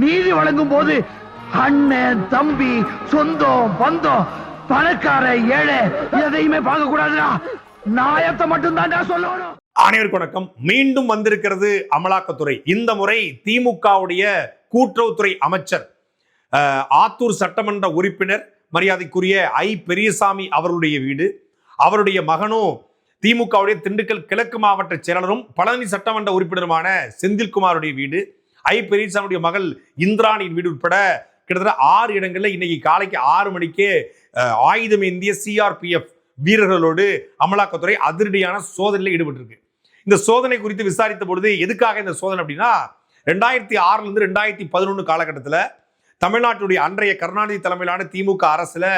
நீதி வழங்கும் போது அண்ணன் தம்பி சொந்தம் பந்தம் பணக்கார ஏழை எதையுமே பார்க்க கூடாதுடா நாயத்தை மட்டும் சொல்லணும். அனைவருக்கு வணக்கம். மீண்டும் வந்திருக்கிறது அமலாக்கத்துறை. இந்த முறை திமுகவுடைய கூட்டுறவுத்துறை அமைச்சர் ஆத்தூர் சட்டமன்ற உறுப்பினர் மரியாதைக்குரிய ஐ. பெரியசாமி அவருடைய வீடு அவருடைய மகனும் திமுகவுடைய திண்டுக்கல் கிழக்கு மாவட்ட செயலாளரும் பழனி சட்டமன்ற உறுப்பினருமான செந்தில்குமாருடைய வீடு ஐ பெரியசாமியுடைய மகள் இந்திராணியின் வீடு உட்பட கிட்டத்தட்ட ஆறு இடங்களில் இன்னைக்கு காலைக்கு ஆறு மணிக்கே ஆயுதம் ஏந்திய சிஆர்பிஎஃப் வீரர்களோடு அமலாக்கத்துறை அதிரடியான சோதனையில் ஈடுபட்டிருக்கு. இந்த சோதனை குறித்து விசாரித்த பொழுது எதுக்காக இந்த சோதனை அப்படின்னா ரெண்டாயிரத்தி ஆறுலேருந்து ரெண்டாயிரத்தி பதினொன்று காலகட்டத்தில் தமிழ்நாட்டுடைய அன்றைய கருணாநிதி தலைமையிலான திமுக அரசில்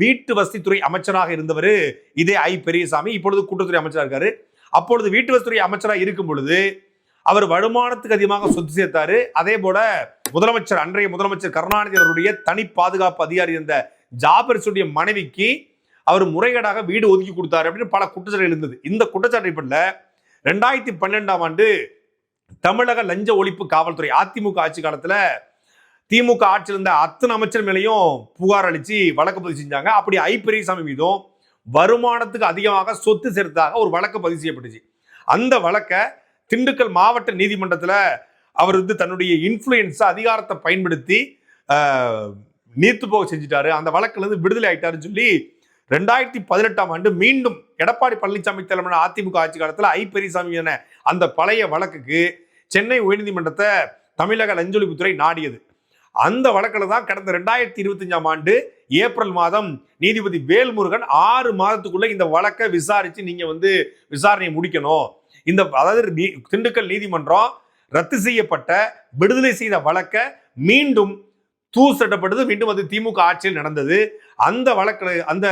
வீட்டு வசதித்துறை அமைச்சராக இருந்தவர் இதே ஐ பெரியசாமி. இப்பொழுது கூட்டத்துறை அமைச்சராக இருக்காரு. அப்பொழுது வீட்டு வசதித்துறை அமைச்சராக இருக்கும் பொழுது அவர் வருமானத்துக்கு அதிகமாக சொத்து சேர்த்தாரு. அதே போல முதலமைச்சர் அன்றைய முதலமைச்சர் கருணாநிதி அவருடைய தனி பாதுகாப்பு அதிகாரி இருந்த ஜாபர்ஸுடைய மனைவிக்கு அவர் முறைகேடாக வீடு ஒதுக்கி கொடுத்தாரு அப்படின்னு பல குற்றச்சாட்டுகள் இருந்தது. இந்த குற்றச்சாட்டு அடிப்படையில் ரெண்டாயிரத்தி பன்னெண்டாம் ஆண்டு தமிழக லஞ்ச ஒழிப்பு காவல்துறை அதிமுக ஆட்சி காலத்துல திமுக ஆட்சியில் இருந்த அத்தனை அமைச்சர் மேலேயும் புகார் அளித்து வழக்கு பதிவு செஞ்சாங்க. அப்படி ஐ பெரியசாமி மீதும் வருமானத்துக்கு அதிகமாக சொத்து சேர்த்தாக ஒரு வழக்கு பதிவு செய்யப்பட்டுச்சு. அந்த வழக்கை திண்டுக்கல் மாவட்ட நீதிமன்றத்தில் அவர் வந்து தன்னுடைய இன்ஃப்ளூயன்ஸை அதிகாரத்தை பயன்படுத்தி நீத்து நீர்த்து போக செஞ்சுட்டாரு. அந்த வழக்கிலிருந்து விடுதலை ஆயிட்டாருன்னு சொல்லி ரெண்டாயிரத்தி பதினெட்டாம் ஆண்டு மீண்டும் எடப்பாடி பழனிசாமி தலைமையான அதிமுக ஆட்சி காலத்தில் ஐ பெரியசாமி என அந்த பழைய வழக்குக்கு சென்னை உயர்நீதிமன்றத்தை தமிழக லஞ்சொழிப்புத்துறை நாடியது. அந்த வழக்கில் தான் கடந்த ரெண்டாயிரத்தி இருபத்தஞ்சாம் ஆண்டு ஏப்ரல் மாதம் நீதிபதி வேல்முருகன் ஆறு மாதத்துக்குள்ள இந்த வழக்கை விசாரிச்சு நீங்க வந்து விசாரணையை முடிக்கணும். இந்த அதாவது திண்டுக்கல் நீதிமன்றம் ரத்து செய்யப்பட்ட விடுதலை செய்த வழக்கை மீண்டும் தூசட்டப்பட்டது மீண்டும் அது திமுக ஆட்சியில் நடந்தது. அந்த வழக்கு அந்த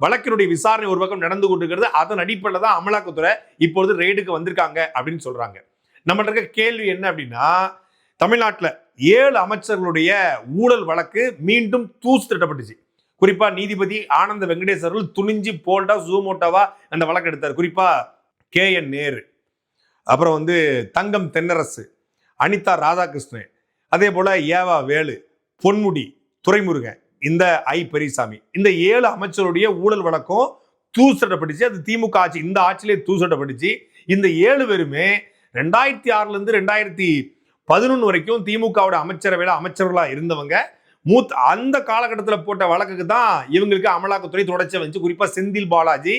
வழக்கினுடைய விசாரணை ஒரு பக்கம் நடந்து கொண்டிருக்கிறது. அதன் அடிப்படையில் தான் அமலாக்கத்துறை இப்பொழுது ரெய்டுக்கு வந்திருக்காங்க அப்படின்னு சொல்றாங்க. நம்மள்ட்ட இருக்க கேள்வி என்ன அப்படின்னா தமிழ்நாட்டில் ஏழு அமைச்சர்களுடைய ஊழல் வழக்கு மீண்டும் தூசு திட்டப்பட்டுச்சு குறிப்பா நீதிபதி ஆனந்த வெங்கடேஸ்வரர்கள் துணிஞ்சு போல்டா ஜூமோட்டாவா அந்த வழக்கு எடுத்தார். குறிப்பா கே என் நேரு. அப்புறம் வந்து தங்கம் தென்னரசு அனிதா ராதாகிருஷ்ணன் அதே போல் ஏவா வேலு பொன்முடி துரைமுருகன் இந்த ஐ பெரியசாமி. இந்த ஏழு அமைச்சருடைய ஊழல் வழக்கம் தூசட்டப்பட்டுச்சு அது திமுக ஆட்சி இந்த ஆட்சியிலே தூசட்டப்பட்டுச்சு இந்த ஏழு பேருமே ரெண்டாயிரத்தி ஆறுலேருந்து ரெண்டாயிரத்தி பதினொன்று வரைக்கும் திமுகவோட அமைச்சரவையில் அமைச்சர்களாக இருந்தவங்க. மூத் அந்த காலகட்டத்தில் போட்ட வழக்குக்கு தான் இவங்களுக்கு அமலாக்கத்துறை தொடர்ச்சி வந்துச்சு குறிப்பாக செந்தில் பாலாஜி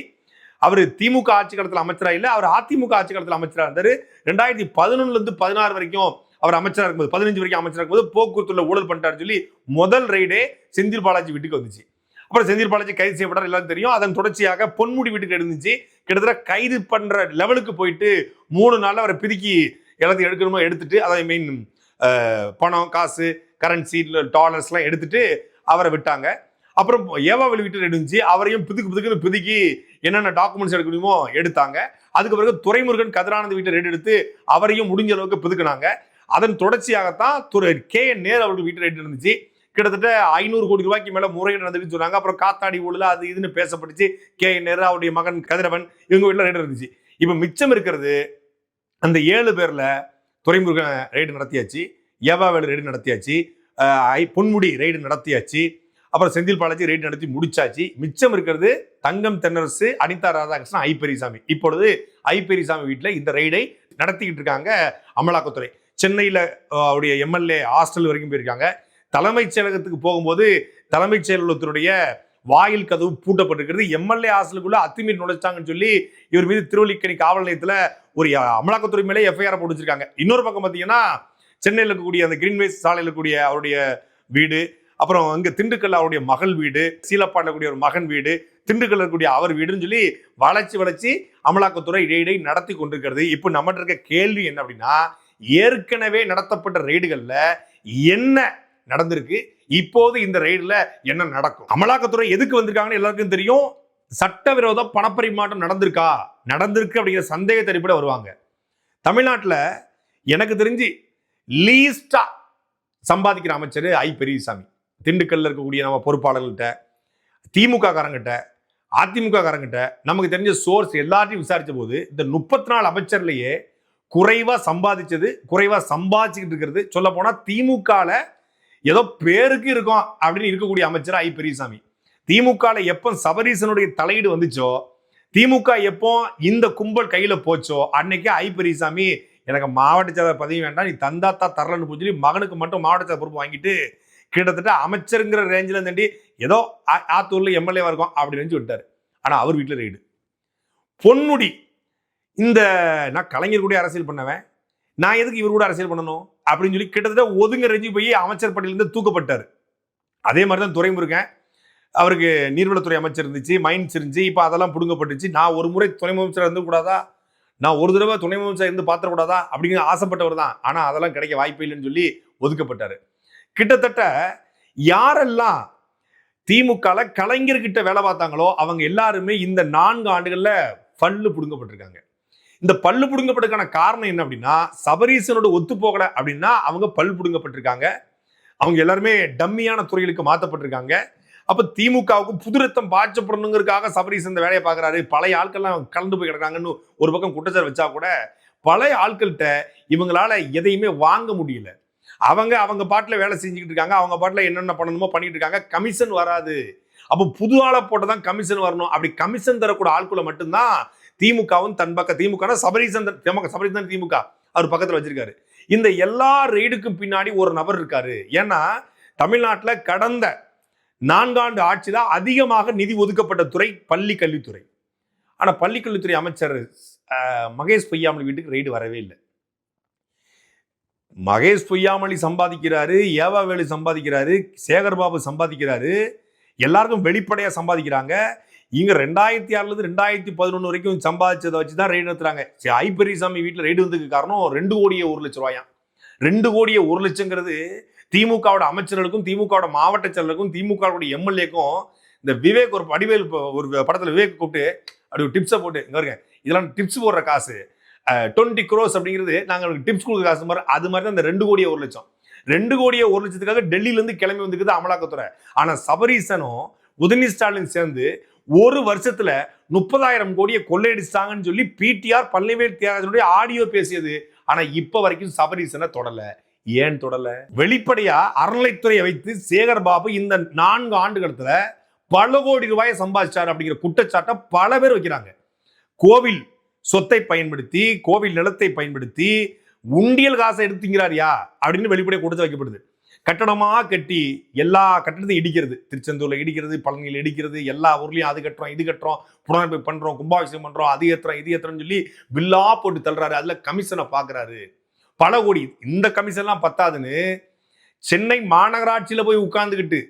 அவர் திமுக ஆட்சி காலத்தில் அமைச்சராக இல்லை அவர் அதிமுக ஆட்சி காலத்தில் அமைச்சராக இருந்தார். ரெண்டாயிரத்தி பதினொன்னுலேருந்து பதினாறு வரைக்கும் அவர் அமைச்சராக இருக்கும்போது பதினஞ்சு வரைக்கும் அமைச்சராக இருக்கும்போது போக்குவரத்துல ஊழல் பண்ணிட்டாருன்னு சொல்லி முதல் ரைடே செந்தில் பாலாஜி வீட்டுக்கு வந்துச்சு. அப்புறம் செந்தில் பாலாஜி கைது செய்யப்பட்டார் எல்லாரும் தெரியும். அதன் தொடர்ச்சியாக பொன்முடி வீட்டுக்கு எழுந்துச்சு. கிட்டத்தட்ட கைது பண்ணுற லெவலுக்கு போயிட்டு மூணு நாளில் அவரை பிதுக்கி எல்லாத்தையும் எடுக்கணுமோ எடுத்துட்டு அதை மீன் பணம் காசு கரன்சி டாலர்ஸ்லாம் எடுத்துட்டு அவரை விட்டாங்க. அப்புறம் ஏவா வீட்டு இருந்துச்சு. அவரையும் பிதுக்கு பிதுக்குன்னு பிதுக்கி என்னென்ன டாக்குமெண்ட்ஸ் எடுக்க முடியுமோ எடுத்தாங்க. அதுக்கு பிறகு துரைமுருகன் கதிரானந்த வீட்டை ரெடி எடுத்து அவரையும் முடிஞ்ச அளவுக்கு பிதுக்குனாங்க. அதன் தொடர்ச்சியாகத்தான் துறை கே என் நேர் அவர்கள் வீட்டு ரெடி இருந்துச்சு. கிட்டத்தட்ட ஐநூறு கோடி ரூபாய்க்கு மேல முறைகேடு நடந்துன்னு சொன்னாங்க. அப்புறம் காத்தாடி ஊழல் அது இதுன்னு பேசப்பட்டுச்சு. கே என் நேரு அவருடைய மகன் கதிரவன் இவங்க வீட்டில் ரெடி இருந்துச்சு. இப்போ மிச்சம் இருக்கிறது அந்த ஏழு பேர்ல துறைமுருகன் ரைடு நடத்தியாச்சு. ஏவாவேலு ரைடு நடத்தியாச்சு. ஐ பொன்முடி ரைடு நடத்தியாச்சு. அப்புறம் செந்தில் பாலாஜி ரைடு நடத்தி முடிச்சாச்சு. மிச்சம் இருக்கிறது தங்கம் தென்னரசு அனிதா ராதாகிருஷ்ணன் ஐ பெரியசாமி. இப்பொழுது ஐ பெரியசாமி வீட்டில் இந்த ரைடை நடத்திக்கிட்டு இருக்காங்க அமலாக்கத்துறை. சென்னையில் அவருடைய எம்எல்ஏ ஹாஸ்டல் வரைக்கும் போயிருக்காங்க. தலைமைச் செயலகத்துக்கு போகும்போது தலைமைச் செயலகத்தினுடைய வாயில் கதவு பூட்டப்பட்டிருக்கிறது. எம்எல்ஏ ஹாஸ்டலுக்குள்ள அத்துமீறி நுழைச்சாங்கன்னு சொல்லி இவர் மீது திருவல்லிக்கணி காவல் நிலையத்தில் ஒரு அமலாக்கத்துறை மேலே எஃப்ஐஆர் போட்டு வச்சிருக்காங்க. இன்னொரு பக்கம் பார்த்தீங்கன்னா சென்னையில் இருக்கக்கூடிய அந்த கிரீன்வேஸ் சாலையில் இருக்கக்கூடிய அவருடைய வீடு அப்புறம் அங்க திண்டுக்கல்ல அவருடைய மகள் வீடு சீலப்பாண்டில் ஒரு மகன் வீடு திண்டுக்கல் இருக்கக்கூடிய அவர் வீடுன்னு சொல்லி வளர்ச்சி வளர்ச்சி அமலாக்கத்துறை ரெய்டை நடத்தி கொண்டிருக்கிறது. இப்போ நம்மகிட்ட இருக்க கேள்வி என்ன அப்படின்னா ஏற்கனவே நடத்தப்பட்ட ரெய்டுகள்ல என்ன நடந்திருக்கு? இப்போது இந்த ரெய்டுல என்ன நடக்கும்? அமலாக்கத்துறை எதுக்கு வந்திருக்காங்கன்னு எல்லாருக்கும் தெரியும். சட்டவிரோத பணப்பரிமாற்றம் நடந்திருக்கா? நடந்திருக்கு அப்படிங்கிற சந்தேகத்தை அடிப்படை வருவாங்க. தமிழ்நாட்டில் எனக்கு தெரிஞ்சு லீஸ்டா சம்பாதிக்கிற அமைச்சர் ஐ பெரியசாமி. திண்டுக்கல்ல இருக்கக்கூடிய நம்ம பொறுப்பாளர்கள்ட்ட திமுக காரங்கிட்ட அதிமுக காரங்கிட்ட நமக்கு தெரிஞ்ச சோர்ஸ் எல்லாத்தையும் விசாரித்த போது இந்த முப்பத்தி நாலு அமைச்சர்லேயே குறைவாக சம்பாதிச்சது குறைவாக சம்பாதிச்சுக்கிட்டு இருக்கிறது சொல்ல போனால் திமுகவில் ஏதோ பேருக்கு இருக்கும் அப்படின்னு இருக்கக்கூடிய அமைச்சர் ஐ. பெரியசாமி. திமுகவில் எப்போ சபரீசனுடைய தலையீடு வந்துச்சோ திமுக எப்போ இந்த கும்பல் கையில் போச்சோ அன்னைக்கு ஐ. பெரியசாமி எனக்கு மாவட்ட செயலர் பதவி வேண்டாம் நீ தந்தாத்தா தரலன்னு சொல்லி மகனுக்கு மட்டும் மாவட்ட செயலர் பொறுப்பு வாங்கிட்டு கிட்டத்தட்ட அமைச்சருங்கிற ரேஞ்சில் தாண்டி ஏதோ ஆ- ஆத்தூர்ல எம்எல்ஏவா இருக்கும் அப்படின்னு நினைச்சு விட்டார். ஆனால் அவர் வீட்டில் ரெய்டு. பொன்முடி இந்த நான் கலைஞர் கூட அரசியல் பண்ணவன். நான் எதுக்கு இவர் கூட அரசியல் பண்ணணும்? அப்படின்னு சொல்லி கிட்டத்தட்ட ஒதுங்க ரெஞ்சி போய் அமைச்சர் பட்டியலிருந்து தூக்கப்பட்டார். அதே மாதிரி தான் துறைமுருகன். அவருக்கு நீர்வளத்துறை அமைச்சர் இருந்துச்சு மைன்ஸ் இருந்துச்சு இப்போ அதெல்லாம் பிடுங்கப்பட்டுச்சு. நான் ஒரு முறை துணை முதலமைச்சர் இருந்து கூடாதா? நான் ஒரு தடவை துணை முதலமைச்சர் இருந்து பாத்திரக்கூடாதா? அப்படிங்கிற ஆசைப்பட்டவர் தான். ஆனால் அதெல்லாம் கிடைக்க வாய்ப்பு இல்லைன்னு சொல்லி ஒதுக்கப்பட்டார். கிட்டத்தட்ட யாரெல்லாம் திமுகல கலைஞர்கிட்ட வேலை பார்த்தாங்களோ அவங்க எல்லாருமே இந்த நான்கு ஆண்டுகளில் பல்லு பிடுங்கப்பட்டிருக்காங்க. இந்த பல்லு பிடுங்கப்பட்டதுக்கான காரணம் என்ன அப்படின்னா சபரீசனோட ஒத்து போகலை அப்படின்னா அவங்க பல் புடுங்கப்பட்டிருக்காங்க. அவங்க எல்லாருமே டம்மியான துறைகளுக்கு மாற்றப்பட்டிருக்காங்க அப்போ திமுகவுக்கு புதுரத்தம் பாய்ச்சப்படணுங்கிறதுக்காக சபரீசன் இந்த வேலையை பார்க்குறாரு. பழைய ஆட்கள்லாம் கலந்து போய் கிடக்காங்கன்னு ஒரு பக்கம் குற்றச்சாட்டு வச்சா கூட பழைய ஆட்கள்கிட்ட இவங்களால எதையுமே வாங்க முடியல. அவங்க அவங்க பாட்டில் வேலை செஞ்சுக்கிட்டு இருக்காங்க அவங்க பாட்டில் என்னென்ன பண்ணணுமோ பண்ணிட்டு இருக்காங்க. கமிஷன் வராது. அப்போ புது ஆளை போட்டு தான் கமிஷன் வரணும். அப்படி கமிஷன் தரக்கூடிய ஆட்குள்ள மட்டும்தான் திமுகவும் தன் பக்கம் திமுக சபரீசன் தன்- திமுக சபரீசன் திமுக? அவர் பக்கத்தில் வச்சிருக்காரு. இந்த எல்லா ரெய்டுக்கும் பின்னாடி ஒரு நபர் இருக்காரு. ஏன்னா தமிழ்நாட்டில் கடந்த நான்காண்டு ஆட்சியில அதிகமாக நிதி ஒதுக்கப்பட்ட துறை பள்ளி கல்வித்துறை. ஆனா பள்ளி கல்வித்துறை அமைச்சர் அஹ், மகேஷ் பொய்யாமல் வீட்டுக்கு ரெய்டு வரவே இல்லை. மகேஷ் பொய்யாமொழி சம்பாதிக்கிறாரு ஏவாவேலு சம்பாதிக்கிறாரு சேகர்பாபு சம்பாதிக்கிறாரு எல்லாருக்கும் வெளிப்படையாக சம்பாதிக்கிறாங்க. இங்க ரெண்டாயிரத்தி ஆறுலேருந்து ரெண்டாயிரத்தி பதினொன்று வரைக்கும் சம்பாதிச்சதை வச்சு தான் ரெய்டு நடத்துறாங்க சரி, ஐ வீட்டில் ரெய்டு வந்ததுக்கு காரணம் ரெண்டு கோடியே ஒரு லட்சம் ரூபாயாம். ரெண்டு கோடியே ஒரு லட்சங்கிறது திமுகவோட அமைச்சர்களுக்கும் திமுகவோட மாவட்ட செயலருக்கும் திமுகவோட எம்எல்ஏக்கும் இந்த விவேக் ஒரு படிவேல் ஒரு படத்தில் விவேக் கூப்பிட்டு அப்படி ஒரு டிப்ஸை போட்டு இங்கே பாருங்க இதெல்லாம் டிப்ஸ் போடுற காசு. டுவெண்ட்டி க்ரோஸ் அப்படிங்கிறது நாங்கள் டிப்ஸ் கொடுக்க காசு மாதிரி அது மாதிரி தான் இந்த ரெண்டு கோடியே ஒரு லட்சம். ரெண்டு கோடியே ஒரு லட்சத்துக்காக டெல்லியிலேருந்து கிளம்பி வந்துக்குது அமலாக்கத்துறை. ஆனால் சபரீசனும் உதயநிதி ஸ்டாலின் சேர்ந்து ஒரு வருஷத்துல முப்பதாயிரம் கோடியை கொள்ளையடிச்சிட்டாங்கன்னு சொல்லி பிடிஆர் பழனிவேல் தியாகத்தினுடைய ஆடியோ பேசியது. ஆனா இப்ப வரைக்கும் சபரீசனை தொடல. ஏன் தொடல? வெளிப்படையா அறநிலைத்துறையை வைத்து சேகர் பாபு இந்த நான்கு ஆண்டுகளத்துல பல கோடி ரூபாயை சம்பாதிச்சார் அப்படிங்கிற குற்றச்சாட்டை பல பேர் வைக்கிறாங்க. கோவில் சொத்தை பயன்படுத்தி கோவில் நிலத்தை பயன்படுத்தி உண்டியல் காசை எடுத்துங்கிறாரியா அப்படின்னு வெளிப்படையாக கொடுத்து வைக்கப்படுது. கட்டடமாக கட்டி எல்லா கட்டடத்தையும் இடிக்கிறது. திருச்செந்தூர்ல இடிக்கிறது பழனியில் இடிக்கிறது எல்லா ஊர்லயும் அது கட்டுறோம் இது கட்டுறோம் புனரமைப்பு பண்றோம் கும்பாபிஷேகம் பண்றோம் அது ஏற்றுறோம் இது ஏற்றுறோம்னு சொல்லி பில்லா போட்டு தள்ளுறாரு. அதுல கமிஷனை பாக்குறாரு. பல கோடி. இந்த கமிஷன்லாம் பத்தாதுன்னு சென்னை மாநகராட்சியில போய் உட்கார்ந்துக்கிட்டு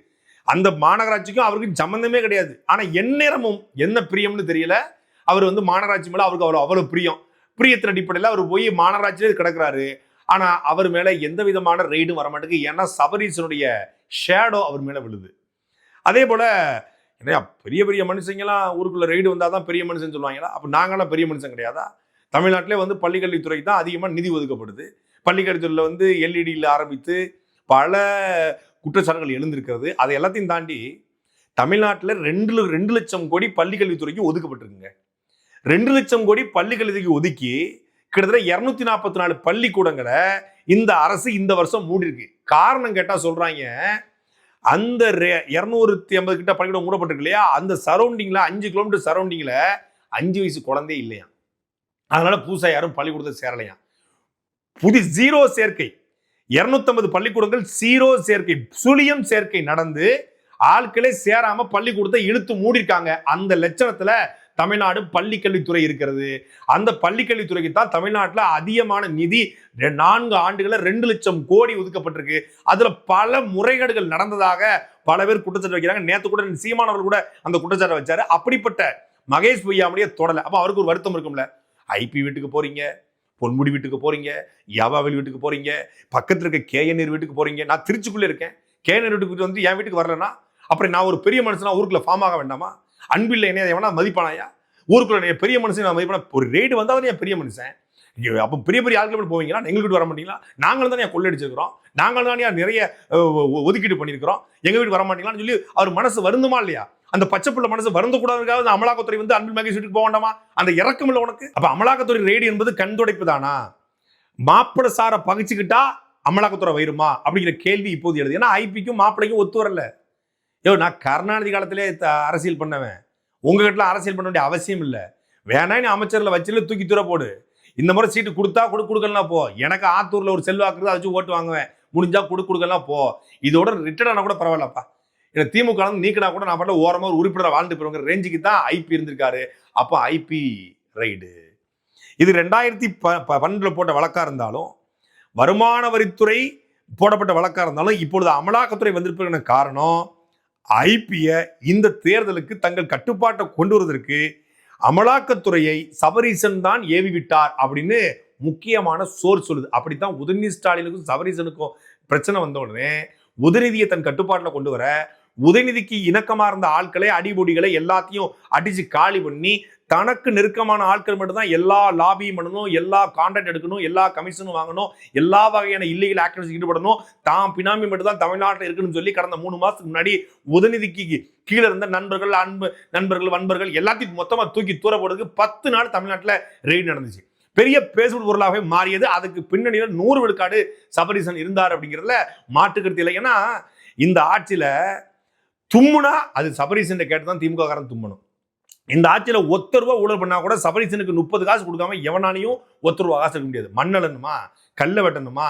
அந்த மாநகராட்சிக்கும் அவருக்கு சம்மந்தமே கிடையாது. ஆனா எந்நேரமும் என்ன பிரியம்னு தெரியல. அவர் வந்து மாநகராட்சி மேல அவருக்கு அவ்வளோ அவ்வளோ பிரியம். பிரியத்தின் அடிப்படையில் அவர் போய் மாநகராட்சியிலே கிடக்குறாரு. ஆனா அவர் மேல எந்த விதமான ரெய்டும் வர மாட்டேங்குது ஏன்னா சபரீசனுடைய ஷேடோ அவர் மேல விழுது. அதே போல என்னையா பெரிய பெரிய மனுஷங்கெல்லாம் ஊருக்குள்ள ரெய்டு வந்தாதான் பெரிய மனுஷன் சொல்லுவாங்களா? அப்போ நாங்களாம் பெரிய மனுஷன் கிடையாதா? தமிழ்நாட்டிலே வந்து பள்ளிக்கல்வித்துறைக்கு தான் அதிகமாக நிதி ஒதுக்கப்படுது. பள்ளிக்கல்வித்துறையில் வந்து எல்இடியில் ஆரம்பித்து பல குற்றச்சாட்டுகள் எழுந்திருக்கிறது. அதை எல்லாத்தையும் தாண்டி தமிழ்நாட்டில் ரெண்டு ரெண்டு லட்சம் கோடி பள்ளிக்கல்வித்துறைக்கு ஒதுக்கப்பட்டிருக்குங்க. ரெண்டு லட்சம் கோடி பள்ளிக்கல்வித்துறைக்கு ஒதுக்கி கிட்டத்தட்ட இரநூத்தி நாற்பத்தி நாலு பள்ளிக்கூடங்களை இந்த அரசு இந்த வருஷம் மூடிருக்கு காரணம் கேட்டால் சொல்கிறாங்க அந்த இரநூறுத்தி ஐம்பது கிட்ட பள்ளிக்கூடம் மூடப்பட்டிருக்கு இல்லையா? அந்த சரௌண்டிங்கில் அஞ்சு கிலோமீட்டர் சரௌண்டிங்கில் அஞ்சு வயசு குழந்தையே இல்லையா அதனால புதுசாக யாரும் பள்ளிக்கூடத்தை சேரலையா புதி ஜீரோ சேர்க்கை. 250 பள்ளிக்கூடங்கள் ஜீரோ சேர்க்கை சுழியம் சேர்க்கை நடந்து ஆட்களே சேராம பள்ளிக்கூடத்தை இழுத்து மூடிருக்காங்க அந்த லட்சணத்துல தமிழ்நாடு பள்ளிக்கல்வித்துறை இருக்கிறது. அந்த பள்ளிக்கல்வித்துறைக்கு தான் தமிழ்நாட்டில் அதிகமான நிதி ரெ- நான்கு ஆண்டுகளில் ரெண்டு லட்சம் கோடி ஒதுக்கப்பட்டிருக்கு. அதில் பல முறைகேடுகள் நடந்ததாக பல பேர் குற்றச்சாட்டு வைக்கிறாங்க. நேற்று கூட சீமானவர் கூட அந்த குற்றச்சாட்டை வச்சாரு. அப்படிப்பட்ட மகேஷ் பொய்யாமடியே தொடலை. அப்போ அவருக்கு ஒரு வருத்தம் இருக்கும்ல. ஐபி வீட்டுக்கு போறீங்க பொன்முடி வீட்டுக்கு போறீங்க யாவாவில் வீட்டுக்கு போறீங்க பக்கத்தில் இருக்க கேஎன்ஆர் வீட்டுக்கு போறீங்க. நான் திருச்சிக்குள்ளே இருக்கேன். கேஎன்ஆர் வீட்டுக்கு வந்து என் வீட்டுக்கு வரலன்னா அப்புறம் நான் ஒரு பெரிய மனுஷனா ஊருக்குள்ள ஃபார்ம் ஆக வேண்டாமா? அன்பில்லை என்ன எவனா மதிப்பானாயா ஊருக்குள்ள நீ பெரிய மனுஷன் நான் மதிப்பான? ஒரு ரேடு வந்தால் தான் பெரிய மனுஷன். ஐயோ, அப்போ பெரிய பெரிய ஆட்கள் போவீங்களா? எங்களுக்கு வர மாட்டீங்களா? நாங்களும் தானே கொள்ளடிச்சிருக்கிறோம் நாங்களும் தானே நிறைய ஒ- ஒதுக்கீடு பண்ணியிருக்கிறோம். எங்கள் வீட்டு வர மாட்டீங்களான்னு சொல்லி அவர் மனசு வருந்துமா இல்லையா? அந்த பச்சை பிள்ளை மனசு வருந்தக்கூடாதுக்காக அந்த அமலாக்கத்துறை வந்து அன்பில் மகேஷ் வீட்டுக்கு போக வேண்டாமா? அந்த இறக்கம் இல்லை உனக்கு. அப்போ அமலாக்கத்துறை ரெய்டு என்பது கண் துடைப்பு தானா? மாப்பிள சாரை பகிச்சுக்கிட்டா அமலாக்கத்துறை வருமா அப்படிங்கிற கேள்வி இப்போது எழுது. ஏன்னா ஐபிக்கும் மாப்பிளைக்கும் ஒத்து வரல. யோ நான் கருணாநிதி காலத்திலே த- அரசியல் பண்ணவன். உங்ககிட்ட அரசியல் பண்ண வேண்டிய அவசியம் இல்லை. வேணா நீ அமைச்சரில் வச்சுல தூக்கி தூர போடு. இந்த முறை சீட்டு கொடுத்தா கொடு கொடுக்கலாம் போ. எனக்கு ஆத்தூரில் ஒரு செல்வாக்குறது அதை வச்சு ஓட்டு வாங்குவேன். முடிஞ்சா கொடு கொடுக்கலாம் போ. இதோட ரிட்டர்ன் ஆனால் கூட பரவாயில்லப்பா. ஏன்னா திமுக ல நீக்கினா கூட நான் பாட்டில் ஓரமாக ஒரு உறுப்பினர் வாழ்ந்து போயிருங்கிற ரேஞ்சுக்கு தான் ஐபி இருந்திருக்காரு. அப்போ ஐபி ரைடு. இது ரெண்டாயிரத்தி ப ப- போட்ட வழக்காக இருந்தாலும் வருமான வரித்துறை போடப்பட்ட வழக்காக இருந்தாலும் இப்பொழுது அமலாக்கத்துறை வந்திருப்பதற்கான காரணம் ஐபியை இந்த தேர்தலுக்கு தங்கள் கட்டுப்பாட்டை கொண்டு வருவதற்கு அமலாக்கத்துறையை சபரீசன் தான் ஏவி விட்டார் அப்படின்னு முக்கியமான சோர் சொல்லுது. அப்படித்தான் உதயநிதி ஸ்டாலினுக்கும் சபரீசனுக்கும் பிரச்சனை வந்த உடனே உதயநிதியை தன் கட்டுப்பாட்டில் கொண்டு வர உதயநிதிக்கு இணக்கமாக இருந்த ஆட்களை அடிபொடிகளை எல்லாத்தையும் அடிச்சு காலி பண்ணி தனக்கு நெருக்கமான ஆட்கள் மட்டும்தான் எல்லா லாபியும் பண்ணணும் எல்லா கான்ட்ராக்ட் எடுக்கணும் எல்லா கமிஷனும் வாங்கணும் எல்லா வகையான இல்லீகல் ஆக்டிவிட்டிஸ் ஈடுபடணும். தான் பினாமி மட்டும்தான் தமிழ்நாட்டில் இருக்குன்னு சொல்லி கடந்த மூணு மாதத்துக்கு முன்னாடி உதநிதிக்கு கீழே இருந்த நண்பர்கள் அன்பு நண்பர்கள் வன்பர்கள் எல்லாத்தையும் மொத்தமாக தூக்கி தூர போடுறதுக்கு பத்து நாள் தமிழ்நாட்டில் ரெய்டு நடந்துச்சு. பெரிய பேசுபொருள் பொருளாகவே மாறியது. அதுக்கு பின்னணியில் நூறு விழுக்காடு சபரீசன் இருந்தார் அப்படிங்கிறதுல மாற்றுக்கருத்து இல்லை. ஏன்னா இந்த ஆட்சியில் தும்முனா அது சபரிசன் கேட்டு தான் திமுக காரன் தும்மணும். இந்த ஆட்சியில் ஒத்த ரூபா ஊழல் பண்ணா கூட சபரீசனுக்கு முப்பது காசு கொடுக்காம எவனாலையும் ஒத்த ரூபா காசு இருக்க முடியாது. மண்ணளணுமா கல்லை வெட்டணுமா?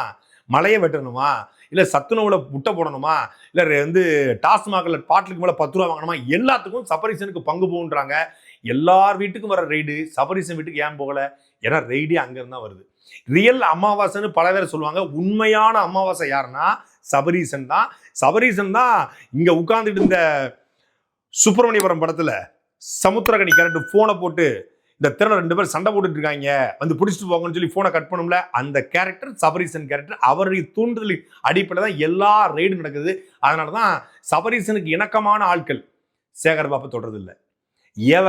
மலையை வெட்டணுமா? இல்லை சத்துணவுல முட்டை போடணுமா? இல்லை வந்து டாஸ்மாகில் பாட்டிலுக்கு மேலே பத்து ரூபா வாங்கணுமா? எல்லாத்துக்கும் சபரீசனுக்கு பங்கு போகுன்றாங்க. எல்லார் வீட்டுக்கும் வர ரெய்டு சபரீசன் வீட்டுக்கு ஏன் போகல? ஏன்னா ரெய்டே அங்கேருந்து தான் வருது. ரியல் அமாவாசைன்னு பல பேர் சொல்லுவாங்க. உண்மையான அமாவாசை யாருன்னா சபரீசன் தான். சபரீசன் தான் இங்கே உட்கார்ந்துட்டு இருந்த சுப்பிரமணியபுரம் படத்தில் சமுத்திரகனி கேரக்டர் ஃபோனை போட்டு இந்த திறனை ரெண்டு பேரும் சண்டை போட்டுட்டு இருக்காங்க. வந்து பிடிச்சிட்டு போங்கன்னு சொல்லி ஃபோனை கட் பண்ணும்ல. அந்த கேரக்டர் சபரீசன் கேரக்டர் அவருடைய தூண்டுதலின் அடிப்படையில் தான் எல்லா ரெய்டும் நடக்குது. அதனால தான் சபரீசனுக்கு இணக்கமான ஆட்கள் சேகர் பாப்பை தொடர்றது இல்லை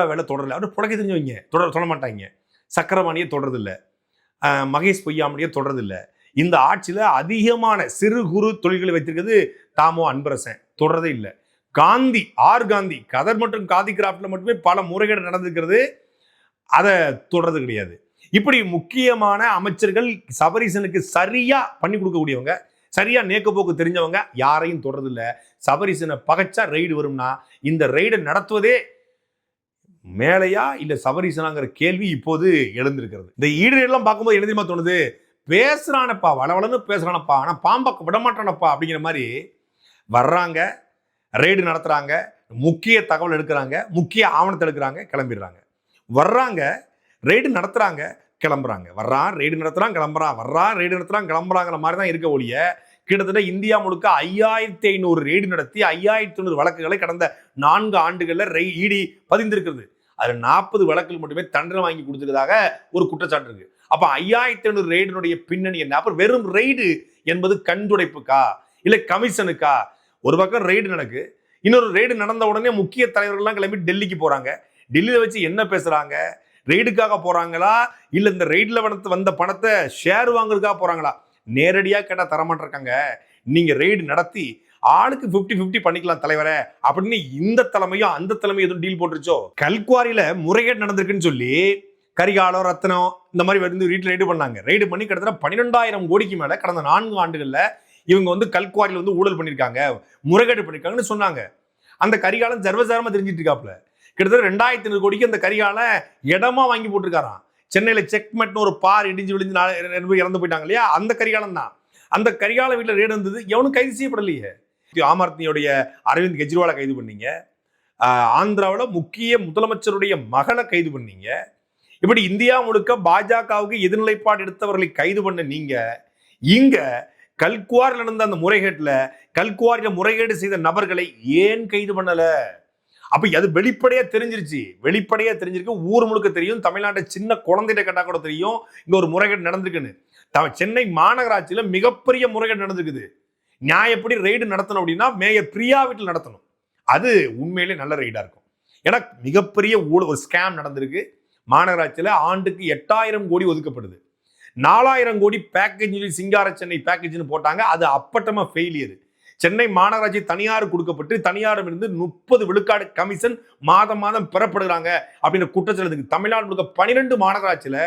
வேலை தொடரல அவர் புழக்க தெரிஞ்சவங்க. தொடர தொட மாட்டாங்க. சக்கரவாணியை தொடர்றது இல்லை மகேஷ் பொய்யாமணியை தொடர்றது இல்லை இந்த ஆட்சியில் அதிகமான சிறு குறு தொழில்களை வைத்திருக்கிறது தாமோ அன்பரசன். தொடரதே இல்லை. காந்தி ஆர். காந்தி கதர் மற்றும் காதி கிராஃப்டில் மட்டுமே பல முறைகேடு நடந்திருக்கிறது. அதை தொடர்றது கிடையாது. இப்படி முக்கியமான அமைச்சர்கள் சபரீசனுக்கு சரியாக பண்ணி கொடுக்கக்கூடியவங்க சரியாக நேக்கப்போக்கு தெரிஞ்சவங்க யாரையும் தொடர்றதில்லை. சபரீசனை பகைச்சா ரெய்டு வரும்னா இந்த ரெய்டை நடத்துவதே மேலையா இல்லை சபரீசனாங்கிற கேள்வி இப்போது எழுந்திருக்கிறது. இந்த ஈடுலாம் பார்க்கும்போது எழுதியமா தோணுது? பேசுகிறானப்பா வளவளன்னு பேசுகிறானப்பா ஆனால் பாம்பக்க விடமாட்டானப்பா அப்படிங்கிற மாதிரி வர்றாங்க. ரெய்டு நடத்துகிறாங்க முக்கிய தகவல் எடுக்கிறாங்க முக்கிய ஆவணத்தை எடுக்கிறாங்க கிளம்பிடுறாங்க. வர்றாங்க ரெய்டு நடத்துகிறாங்க கிளம்புறாங்க. வர்றான் ரெய்டு நடத்துகிறான் கிளம்புறான் வர்றான் ரெய்டு நடத்துகிறான் கிளம்புறாங்கிற மாதிரி தான் இருக்க ஒழிய கிட்டத்தட்ட இந்தியா முழுக்க ஐயாயிரத்தி ஐநூறு ரெய்டு நடத்தி ஐயாயிரத்தி ஐநூறு வழக்குகளை கடந்த நான்கு ஆண்டுகளில் ரெய் இடி பதிந்திருக்கிறது. அதில் நாற்பது வழக்குகள் மட்டுமே தண்டனை வாங்கி கொடுத்துருக்கதாக ஒரு குற்றச்சாட்டு இருக்கு. அப்போ ஐயாயிரத்தி ஐநூறு ரெய்டினுடைய பின்னணி என்ன? அப்புறம் வெறும் ரெய்டு என்பது கண்துடைப்புக்கா? இல்லை கமிஷனுக்கா ஒரு பக்கம் ரெய்டு நடக்கு இன்னொரு ரெய்டு நடந்த உடனே முக்கிய தலைவர்கள்லாம் கிளம்பி டெல்லிக்கு போறாங்க. டெல்லியில வச்சு என்ன பேசுறாங்க? ரெய்டுக்காக போறாங்களா? இல்ல இந்த ரெய்டில் வந்த வந்த பணத்தை ஷேர் வாங்குறதுக்காக போறாங்களா? நேரடியா கேட்டால் தரமாட்டிருக்காங்க. நீங்க ரெய்டு நடத்தி ஆளுக்கு 50 50 பண்ணிக்கலாம் தலைவரே. அப்படின்னு இந்த தலைமையும் அந்த தலைமையும் எதுவும் டீல் போட்டுருச்சோ? கல்குவாரியில முறைகேடு நடந்திருக்குன்னு சொல்லி கரிகாலம் ரத்னம் இந்த மாதிரி வந்து வீட்டில் ரைடு பண்ணாங்க. ரைடு பண்ணி கிட்டத்தட்ட பன்னிரெண்டாயிரம் கோடிக்கு மேல கடந்த நான்கு ஆண்டுகள்ல இவங்க வந்து கல்குவாரியில் வந்து ஊழல் பண்ணியிருக்காங்க முறைகேடு பண்ணியிருக்காங்கன்னு சொன்னாங்க. அந்த கரிகாலம் சர்வசாரமாக தெரிஞ்சிட்டு இருக்காப்புல. கிட்டத்தட்ட ரெண்டாயிரத்தி ஐநூறு கோடிக்கு அந்த கரிகாலம் இடமா வாங்கி போட்டிருக்காராம். சென்னையில் செக்மெட்னு ஒரு பார் இடிஞ்சு விழுந்து இறந்து போயிட்டாங்க இல்லையா? அந்த கரிகாலம் தான். அந்த கரிகால வீட்டில் ரேடு இருந்தது எவனும் கைது செய்யப்படலையே. ஆம் ஆத்மியோடைய அரவிந்த் கெஜ்ரிவாலை கைது பண்ணீங்க. ஆந்திராவில் முக்கிய முதலமைச்சருடைய மகளை கைது பண்ணீங்க. இப்படி இந்தியா முழுக்க பாஜகவுக்கு எதிர்நிலைப்பாடு எடுத்தவர்களை கைது பண்ண நீங்க இங்க கல்குவாரில் நடந்த அந்த முறைகேட்டில் கல்குவாரியில் முறைகேடு செய்த நபர்களை ஏன் கைது பண்ணலை? அப்போ அது வெளிப்படையாக தெரிஞ்சிருச்சு. வெளிப்படையாக தெரிஞ்சிருக்கு. ஊர் முழுக்க தெரியும். தமிழ்நாட்டை சின்ன குழந்தைகிட்ட கேட்டால் கூட தெரியும். இங்கே ஒரு முறைகேடு நடந்திருக்குன்னு. த- சென்னை மாநகராட்சியில் மிகப்பெரிய முறைகேடு நடந்திருக்குது. நியாயப்படி ரெய்டு நடத்தணும் அப்படின்னா மேயர் பிரியா வீட்டில் நடத்தணும். அது உண்மையிலே நல்ல ரெய்டாக இருக்கும். ஏன்னா மிகப்பெரிய ஊழல் ஒரு ஸ்கேம் நடந்திருக்கு. மாநகராட்சியில் ஆண்டுக்கு எட்டாயிரம் கோடி ஒதுக்கப்படுது. நாலாயிரம் கோடி பேக்கேஜ் சொல்லி சிங்கார சென்னை பேக்கேஜ்னு போட்டாங்க. அது அப்பட்டமா ஃபெயிலியர் சென்னை மாநகராட்சி தனியார் கொடுக்கப்பட்டு தனியாரிடம் இருந்து முப்பது விழுக்காடு கமிஷன் மாதம் மாதம் பெறப்படுகிறாங்க அப்படின்னு குற்றச்சாட்டு தமிழ்நாடு முழுக்க பனிரெண்டு மாநகராட்சியில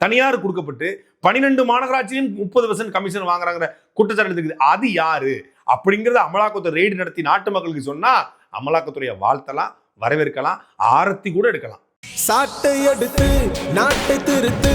தனியார் கொடுக்கப்பட்டு பன்னிரெண்டு மாநகராட்சியும் முப்பது பர்சன்ட் கமிஷன் வாங்குறாங்கிற குற்றச்சாட்டு இருக்குது அது யாரு? அப்படிங்கிறத அமலாக்கத்துறை ரெய்டு நடத்தி நாட்டு மக்களுக்கு சொன்னா அமலாக்கத்துறையை வாழ்த்தலாம் வரவேற்கலாம் ஆரத்தி கூட எடுக்கலாம். சாட்டை எடுத்து நாட்டை திருத்து